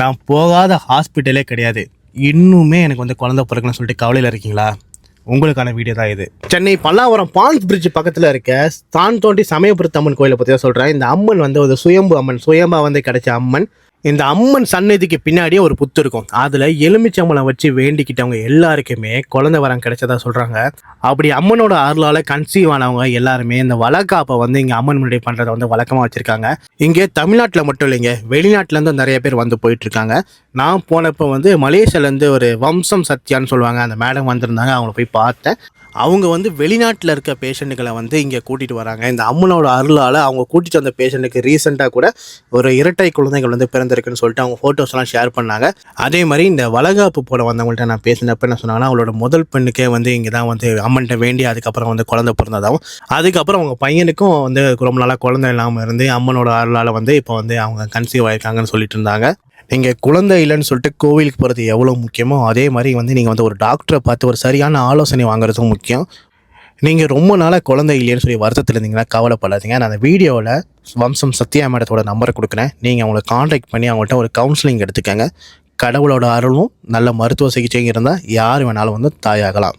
நான் போகாத ஹாஸ்பிட்டலே கிடையாது. இன்னுமே எனக்கு வந்து குழந்தை பிறக்கணும்னு சொல்லிட்டு கவலையில் இருக்கீங்களா? உங்களுக்கான வீடியோ தான் இது. சென்னை பல்லாவரம் பால்ஸ் பிரிட்ஜ் பக்கத்தில் இருக்க தான் தோண்டி சமயபுரத்து அம்மன் கோயிலை பற்றி தான் சொல்கிறேன் இந்த அம்மன் வந்து ஒரு சுயம்பு அம்மன். சுயம்பா வந்து கிடைச்ச அம்மன். இந்த அம்மன் சன்னதிக்கு பின்னாடியே ஒரு புத்து இருக்கும். அதில் எலுமிச்சம்பழம் வச்சு வேண்டிக்கிட்டவங்க எல்லாருக்குமே குழந்தை வரம் கிடைச்சதா சொல்கிறாங்க அப்படி அம்மனோட அருளால் கன்சீவ் ஆனவங்க எல்லாருமே இந்த வழக்காப்பை வந்து இங்கே அம்மன் முன்னாடி பண்ணுறதை வந்து வழக்கமாக வச்சுருக்காங்க. இங்கே தமிழ்நாட்டில் மட்டும் இல்லைங்க வெளிநாட்டிலேருந்து நிறைய பேர் வந்து போயிட்டுருக்காங்க நான் போனப்போ வந்து மலேசியாலேருந்து ஒரு வம்சம் சத்யான்னு சொல்லுவாங்க. அந்த மேடம் வந்திருந்தாங்க. அவங்கள போய் பார்த்தேன். அவங்க வந்து வெளிநாட்டில் இருக்க பேஷண்ட்டுகளை வந்து இங்கே கூட்டிகிட்டு வராங்க. இந்த அம்மனோட அருளால் அவங்க கூட்டிகிட்டு வந்த பேஷண்ட்டுக்கு ரீசெண்டாக கூட ஒரு இரட்டை குழந்தைகள் வந்து பிறந்திருக்குன்னு சொல்லிட்டு அவங்க ஃபோட்டோஸ்லாம் ஷேர் பண்ணாங்க. அதே மாதிரி இந்த வளகாப்பு போட வந்தவங்கள்ட்ட நான் பேசினப்ப என்ன சொன்னாங்கன்னா அவளோட முதல் பெண்ணுக்கே வந்து இங்கே தான் வந்து அம்மன்கிட்ட வேண்டி அதுக்கப்புறம் வந்து குழந்தை பிறந்ததாகவும் அதுக்கப்புறம் அவங்க பையனுக்கும் வந்து ரொம்ப நாளாக குழந்தை இல்லாமல் இருந்து அம்மனோட அருளால் வந்து இப்போ வந்து அவங்க கன்சீவ் ஆயிருக்காங்கன்னு சொல்லிட்டு இருந்தாங்க. நீங்கள் குழந்தை இல்லைன்னு சொல்லிட்டு கோவிலுக்கு போகிறது எவ்வளோ முக்கியமோ அதே மாதிரி வந்து நீங்கள் வந்து ஒரு டாக்டரை பார்த்து ஒரு சரியான ஆலோசனை வாங்குறதும் முக்கியம். நீங்கள் ரொம்ப நாளாக குழந்தை இல்லைன்னு சொல்லி வருத்தத்தில் இருந்தீங்கன்னா கவலைப்படாதீங்க. நான் அந்த வீடியோவில் வம்சம் சத்யா மேடத்தோட நம்பரை கொடுக்குறேன். நீங்கள் அவங்கள காண்டாக்ட் பண்ணி அவங்கள்ட்ட ஒரு கவுன்சிலிங் எடுத்துக்கங்க. கடவுளோட அருளும் நல்ல மருத்துவ சிகிச்சையும் இருந்தால் யார் வேணாலும் வந்து தாயாகலாம்.